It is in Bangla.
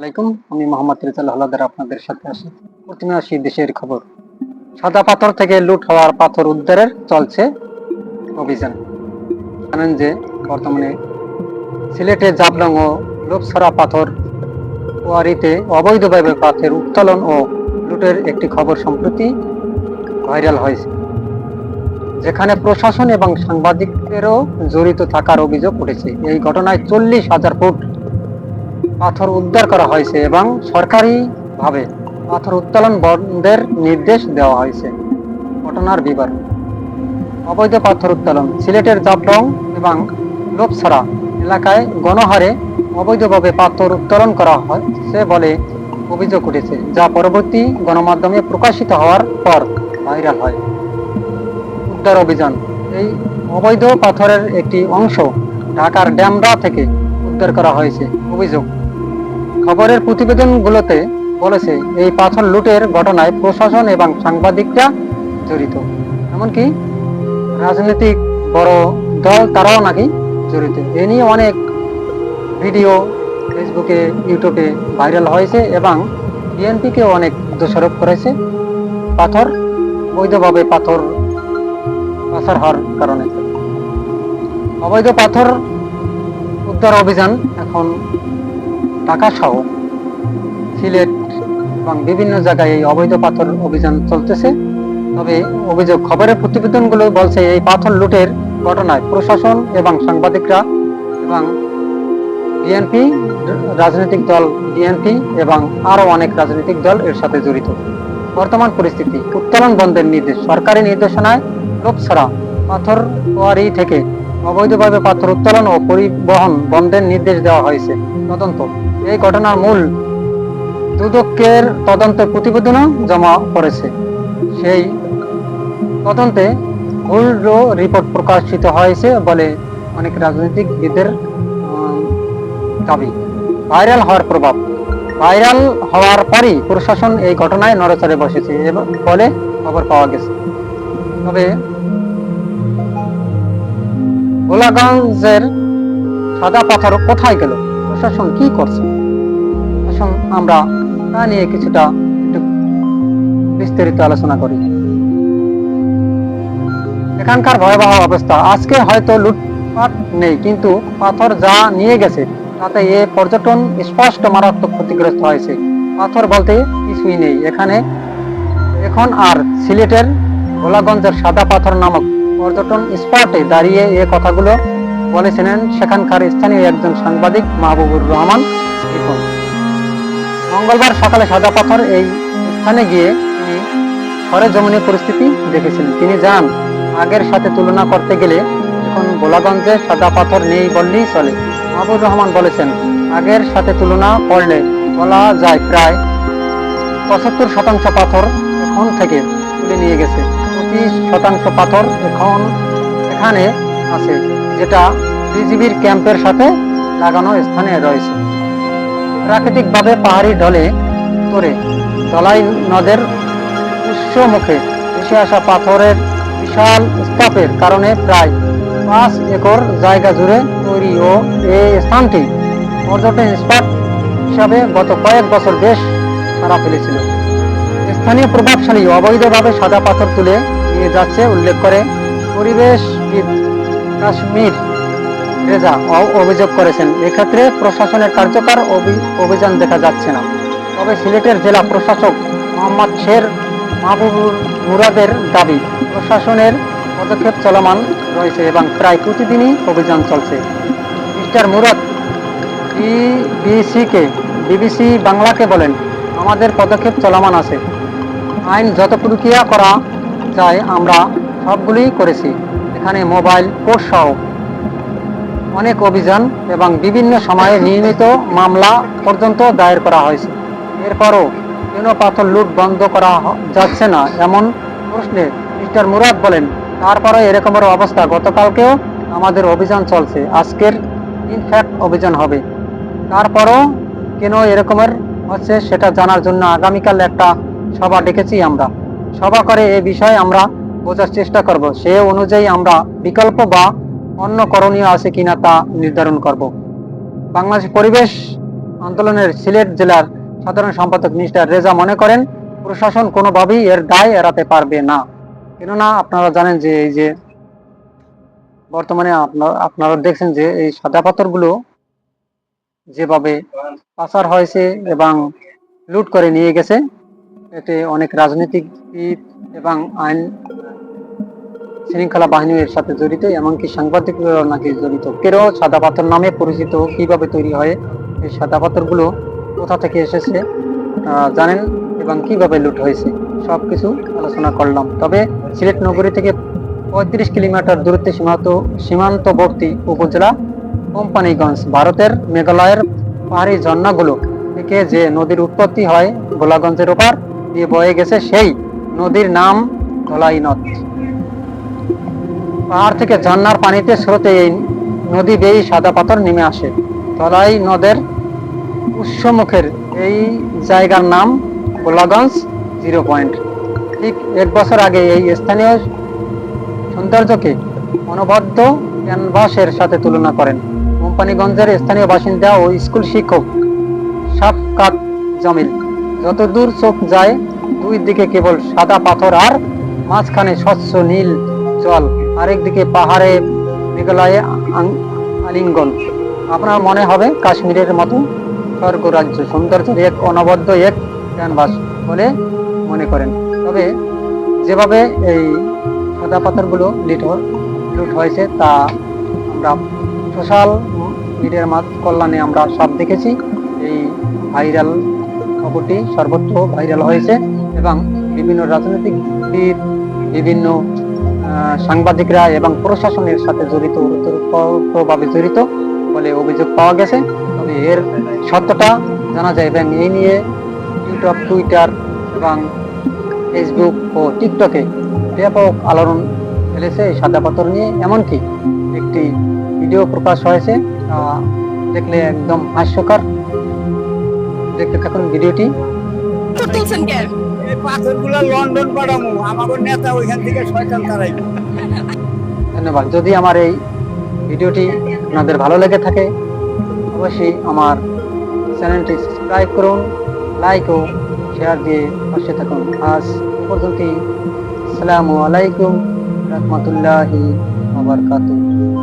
আলাইকুম, আমি মোহাম্মদ হলাদার আপনাদের সাথে আসি প্রথমে আসি দেশের খবর। সাদা পাথর থেকে লুট হওয়ার পাথর উদ্ধারের চলছে অভিযান। জানেন যে, বর্তমানে সিলেটে জাবলং ও পাথর ওয়ারিতে অবৈধভাবে পাথর উত্তোলন ও লুটের একটি খবর সম্প্রতি ভাইরাল হয়েছে। যেখানে প্রশাসন এবং সাংবাদিকদেরও জড়িত থাকার অভিযোগ উঠেছে। এই ঘটনায় চল্লিশ হাজার ফুট পাথর উদ্ধার করা হয়েছে এবং সরকারিভাবে পাথর উত্তোলন বন্ধের নির্দেশ দেওয়া হয়েছে। ঘটনার বিবরণ অবৈধ পাথর উত্তোলন, সিলেটের জাবডং এবং লোকছড়া এলাকায় গণহারে অবৈধভাবে পাথর উত্তোলন করা হয়েছে বলে অভিযোগ উঠেছে, যা পরবর্তী গণমাধ্যমে প্রকাশিত হওয়ার পর ভাইরাল হয়। উদ্ধার অভিযান, এই অবৈধ পাথরের একটি অংশ ঢাকার ড্যামরা থেকে উদ্ধার করা হয়েছে, অভিযোগ। খবরের প্রতিবেদনগুলোতে বলেছে, এই পাথর লুটের ঘটনায় প্রশাসন এবং সাংবাদিকরা জড়িত। এমনকি রাজনৈতিক বড় দল তারাও নাকি জড়িত। এ নিয়ে অনেক ভিডিও ফেসবুকে, ইউটিউবে ভাইরাল হয়েছে এবং বিএনপিকে অনেক দোষারোপ করেছে পাথর, বৈধভাবে পাথর পাচার হওয়ার কারণে। অবৈধ পাথর উদ্ধার অভিযান এখন ঢাকা সহ সিলেট এবং বিভিন্ন জায়গায় এই অবৈধ পাথর অভিযান চলতেছে। তবে অভিযোগ খবরের প্রতিবেদনগুলো বলছে এই পাথর লুটের ঘটনায় প্রশাসন এবং সাংবাদিকরা এবং বিএনপি রাজনৈতিক দল বিএনপি এবং আরও অনেক রাজনৈতিক দল এর সাথে জড়িত। বর্তমান পরিস্থিতি, উত্তোলন বন্ধের নির্দেশ, সরকারি নির্দেশনায় লোকছড়া পাথর থেকে অবৈধভাবে পাথর উত্তোলন ও পরিবহন বন্ধের নির্দেশ দেওয়া হয়েছে। তদন্ত। এই ঘটনার মূল দুদকের তদন্তের প্রতিবেদনও জমা করেছে সেই তদন্তে ভুল রিপোর্ট প্রকাশিত হয়েছে বলে অনেক রাজনৈতিকবিদের দাবি। ভাইরাল হওয়ার প্রভাব। ভাইরাল হওয়ার পরই প্রশাসন এই ঘটনায় নড়েচড়ে বসেছে এবং ফলে খবর পাওয়া গেছে। তবে গোলাগঞ্জের সাদা পাথর কোথায় গেল? প্রশাসন কি করছে? আসুন আমরা তা নিয়ে কিছুটা একটু বিস্তারিত আলোচনা করি। এখানকার ভয়াবহ অবস্থা। আজকে হয়তো লুটপাট নেই, কিন্তু পাথর যা নিয়ে গেছে, তাতে এ পর্যটন স্পষ্ট মারাত্মক ক্ষতিগ্রস্ত হয়েছে। পাথর বলতে কিছুই নেই। এখানে এখন আর সিলেটের গোলাগঞ্জের সাদা পাথর নামক পর্যটন স্পটে দাঁড়িয়ে এ কথাগুলো বলেছিলেন সেখানকার স্থানীয় একজন সাংবাদিক মাহবুবুর রহমান মঙ্গলবার সকালে সাদা পাথর এই স্থানে গিয়ে তিনি সরেজমিনে পরিস্থিতি দেখেছিলেন। তিনি যান আগের সাথে তুলনা করতে গেলে এখন গোলাগঞ্জে সাদা পাথর নেই বললেই চলে। মাহবুব রহমান বলেছেন, আগের সাথে তুলনা করলে বলা যায় প্রায় পঁচাত্তর শতাংশ পাথর এখন থেকে তুলে নিয়ে গেছে। পঁচিশ শতাংশ পাথর এখন এখানে আছে, যেটা বিজিবির ক্যাম্পের সাথে লাগানো স্থানে রয়েছে। প্রাকৃতিকভাবে পাহাড়ি ঢলে তোরে দলাই নদের উৎস মুখে ভেসে আসা পাথরের বিশাল স্তূপের কারণে প্রায় পাঁচ একর জায়গা জুড়ে তৈরি ও এই স্থানটি পর্যটন স্পট হিসাবে গত কয়েক বছর বেশ সারা ফেলেছিল। স্থানীয় প্রভাবশালী অবৈধভাবে সাদা পাথর তুলে নিয়ে যাচ্ছে উল্লেখ করে পরিবেশবিদ কাশ্মীর রেজা অভিযোগ করেছেন। এক্ষেত্রে প্রশাসনের কার্যকর অভি- অভিযান দেখা যাচ্ছে না। তবে সিলেটের জেলা প্রশাসক মোহাম্মদ শের মাহবুবুর মুরাদের দাবি, প্রশাসনের পদক্ষেপ চলমান রয়েছে এবং প্রায় প্রতিদিনই অভিযান চলছে। মিস্টার মুরাদ, বিবিসিকে, বিবিসি বাংলাকে বলেন, আমাদের পদক্ষেপ চলমান আছে। আইন যত প্রক্রিয়া করা যায়, আমরা সবগুলি করেছি। এখানে মোবাইল কোর্ট সহ অনেক অভিযান এবং বিভিন্ন সময়ে নিয়মিত মামলা পর্যন্ত দায়ের করা হয়েছে। এরপরও কেন পাথর লুট বন্ধ করা যাচ্ছে না, এমন প্রশ্নে মিস্টার মুরাদ বলেন তারপরে এরকমের অবস্থা। গতকালকেও আমাদের অভিযান চলছে। আজকের ইনফ্যাক্ট অভিযান হবে। তারপরও কেন এরকমের হচ্ছে সেটা জানার জন্য আগামীকাল একটা সভা ডেকেছি আমরা। সভা করে এ বিষয়ে আমরা বোঝার চেষ্টা করব। সে অনুযায়ী আমরা বিকল্প বা অন্য করণীয় আছে কিনা তা নির্ধারণ করব। বাংলাদেশ পরিবেশ আন্দোলনের সিলেট জেলার সাধারণ সম্পাদক মিস্টার রেজা মনে করেন, প্রশাসন কোনোভাবেই এর দায় এড়াতে পারবে না। কেননা আপনারা জানেন যে এই যে বর্তমানে আপনার আপনারা দেখছেন যে এই সাদা পাথরগুলো যেভাবে পাচার হয়েছে এবং লুট করে নিয়ে গেছে এতে অনেক রাজনীতিবিদ এবং আইন শৃঙ্খলা বাহিনীর সাথে জড়িত, এমনকি সাংবাদিকরাও নাকি জড়িত। কেরো সাদা পাথর নামে পরিচিত, কীভাবে তৈরি হয়? এই সাদা পাথরগুলো কোথা থেকে এসেছে জানেন? এবং কীভাবে লুট হয়েছে? সবকিছু আলোচনা করলাম। তবে সিলেট নগরী থেকে পঁয়ত্রিশ কিলোমিটার দূরত্বে সীমান্ত সীমান্তবর্তী উপজেলা কোম্পানিগঞ্জ, ভারতের মেঘালয়ের পাহাড়ি ঝর্ণাগুলো থেকে যে নদীর উৎপত্তি হয় গোলাগঞ্জের ওপার দিয়ে বয়ে গেছে সেই নদীর নাম ধলাই নদ পাহাড় থেকে ঝর্ণার পানিতে স্রোতে এই নদী বেয়ে সাদা পাথর নেমে আসে। ধলাই নদের উৎসমুখের এই জায়গার নাম গোলাগঞ্জ জিরো পয়েন্ট। ঠিক এক বছর আগে এই স্থানীয় সৌন্দর্যকে অনবদ্য ক্যানভাসের সাথে তুলনা করেন। কোম্পানিগঞ্জের স্থানীয় বাসিন্দা ও স্কুল শিক্ষক সাফকাত জামিল। যতদূর চোখ যায়, দুই দিকে কেবল সাদা পাথর আর মাঝখানে স্বচ্ছ নীল জল আরেকদিকে পাহাড়ে মেঘালয়ে আলিঙ্গন। আপনার মনে হবে কাশ্মীরের মতো স্বর্গ রাজ্য সৌন্দর্যের এক অনবদ্য এক ক্যানভাস বলে মনে করেন। তবে যেভাবে এই সাদা পাথরগুলো লিট লুট হয়েছে তা আমরা সোশ্যাল মিডিয়ার কল্যাণে আমরা সব দেখেছি। এই ভাইরাল খবরটি সর্বত্র ভাইরাল হয়েছে এবং বিভিন্ন রাজনৈতিকবিদ বিভিন্ন সাংবাদিকরা এবং প্রশাসনের সাথে জড়িত ওতপ্রোতভাবে জড়িত বলে অভিযোগ পাওয়া গেছে। তবে এর সত্যটা জানা যায় এবং এই নিয়ে ইউটিউব, টুইটার এবং ফেসবুক ও টিকটকে ব্যাপক আলোড়ন ফেলেছে এই সাদা পাথর নিয়ে। এমনকি একটি ভিডিও প্রকাশ হয়েছে দেখলে একদম হাস্যকর। দেখতে থাকুন ভিডিওটি। তো তুলছেন কেন এই পাথরগুলো লন্ডন পাঠামু আমাকে নেতা ওইখান থেকে শয়তান তারাই ধন্যবাদ। যদি আমার এই ভিডিওটি আপনাদের ভালো লেগে থাকে অবশ্যই আমার চ্যানেলটি সাবস্ক্রাইব করুন লাইক ও শেয়ার দিয়ে পাশে থাকুন। আজ এ পর্যন্তই। আসসালামু আলাইকুম রহমতুল্লাহি ওয়া বারাকাতুহু।